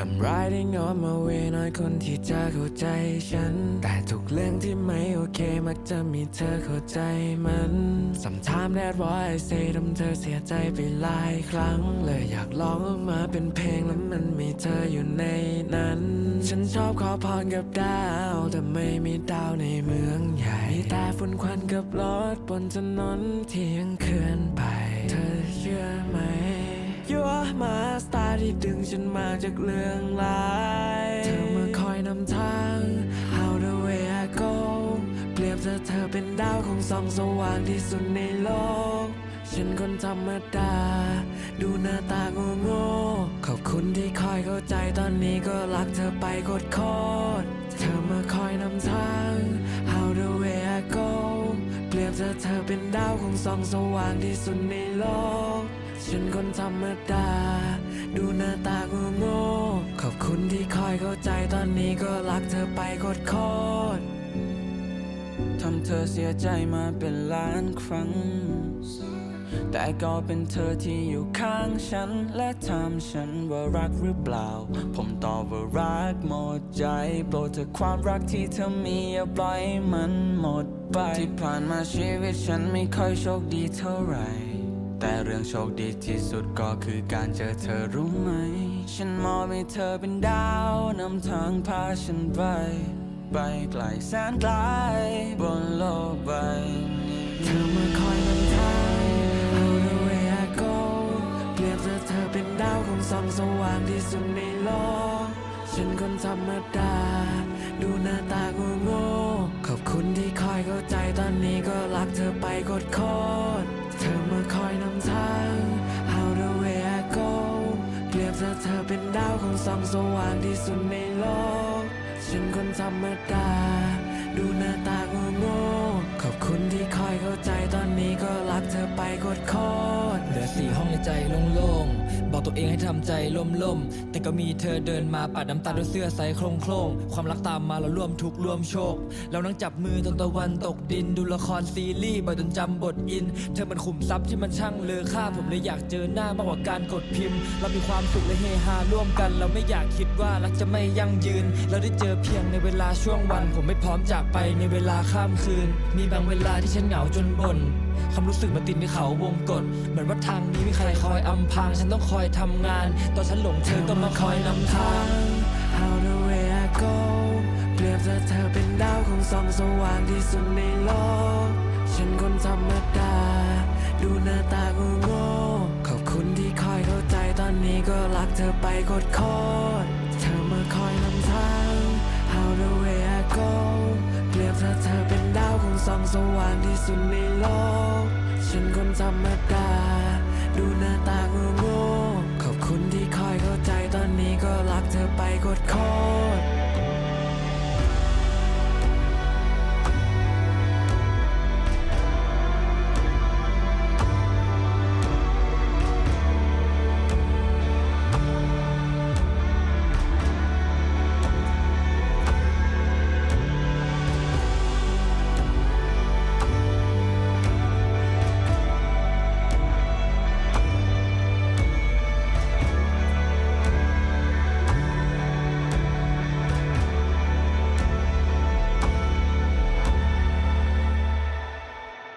I'm riding on my way น้อยคนที่จะเข้าใจฉัน แต่ทุกเรื่องที่ไม่โอเค มักจะมีเธอเข้าใจมัน Sometimes that what I say ทำเธอเสียใจไปหลายครั้ง เลยอยากลองออกมาเป็นเพลงแล้วมันมีเธออยู่ในนั้น ฉันชอบขอพรกับดาว แต่ไม่มีดาวในเมืองใหญ่มีแต่ฝุ่นควันกับรถบนถนนที่ยังเคลื่อนไป เธอเชื่อไหม You're my star ที่ดึงฉันมาจากเรื่องร้ายเธอมาคอยนำทาง How the way I go เปรียบเธอเธอเป็นดาวของส่องสว่างที่สุดในโลก ฉันคนธรรมดา ดูหน้าตาโง่โง่ๆขอบคุณที่คอยเข้าใจตอนนี้ก็รักเธอไปโคตรโคตรเธอมาคอยนำทาง How the way I go เปรียบเธอเธอเป็นดาวของส่องสว่างที่สุดในโลก ฉันคนธรรมดา ดูหน้าตาโง่โง่ ขอบคุณที่คอยเข้าใจตอนนี้ก็รักเธอไปโคตรโคตรทำเธอเสียใจมาเป็นล้านครั้ง แต่ก็เป็นเธอที่อยู่ข้างฉัน และถามฉันว่ารักหรือเปล่า ผมตอบว่ารักหมดใจ โปรดเธอความรักที่เธอมีอย่าปล่อยมันหมดไป ที่ผ่านมาชีวิตฉันไม่ค่อยโชคดีเท่าไหร่ แต่เรื่องโชคดีที่สุดก็คือการเจอเธอรู้ไหม ฉันมองให้เธอเป็นดาวนำทางพาฉันไป ไปไกลแสนไกลบนโลกใบนี้เธอมาคอยนำทาง How the way I go เปรียบเธอเธอเป็นดาวของส่องสว่างที่สุดในโลก ฉันคนธรรมดา ดูหน้าตาโง่โง่ขอบคุณที่คอยเข้าใจตอนนี้ก็รักเธอไปโคตร เป็นดาวของส่องสว่างที่สุดในโลก ฉันคนธรรมดา ดูหน้าตาโง่โง่ขอบคุณที่คอยเข้าใจตอนนี้ก็รักเธอไปโคตรโคตรเหลือสี่ห้อง ใจโล่งๆ บอกตัวเองให้ทำใจล่มๆ แต่ก็มีเธอเดินมาปาดน้ำตาด้วยเสื้อใสโครงโครงๆความรักตามมาเราร่วมทุกข์ร่วมโชค เรานั่งจับมือจนตะวันตกดิน ดูละครซีรีส์บ่อยจนจำบทอิน เธอมันขุมทรัพย์ที่มันช่างเลอค่า ผมเลยอยากเจอหน้ามากกว่าการกดพิมพ์ เรามีความสุขและเฮฮาร่วมกัน เราไม่อยากคิดว่ารักจะไม่ยั่งยืน เราได้เจอเพียงในเวลาช่วงวัน ผมไม่พร้อมจากไปในเวลาข้ามคืน มีบางเวลาที่ฉันเหงาจนบ่น ความรู้สึกมันติดในเขาวงกฏเหมือนว่าทางนี้มีใครคอยอำพรางฉันต้องคอยทำงาน ตอนฉันหลงเธอต้องมาคอยนำทาง How the way I go เปรียบเธอเธอเป็นดาวของส่องสว่างที่สุดในโลก ฉันคนธรรมดา ดูหน้าตาโง่โง่ขอบคุณที่คอยเข้าใจตอนนี้ก็รักเธอไปโคตรโคตรเธอมาคอยนำทาง How the way I go เปรียบเธอเธอ ส่องสว่างที่สุดในโลก ฉันคนธรรมดา ดูหน้าตางงขอบคุณที่คอย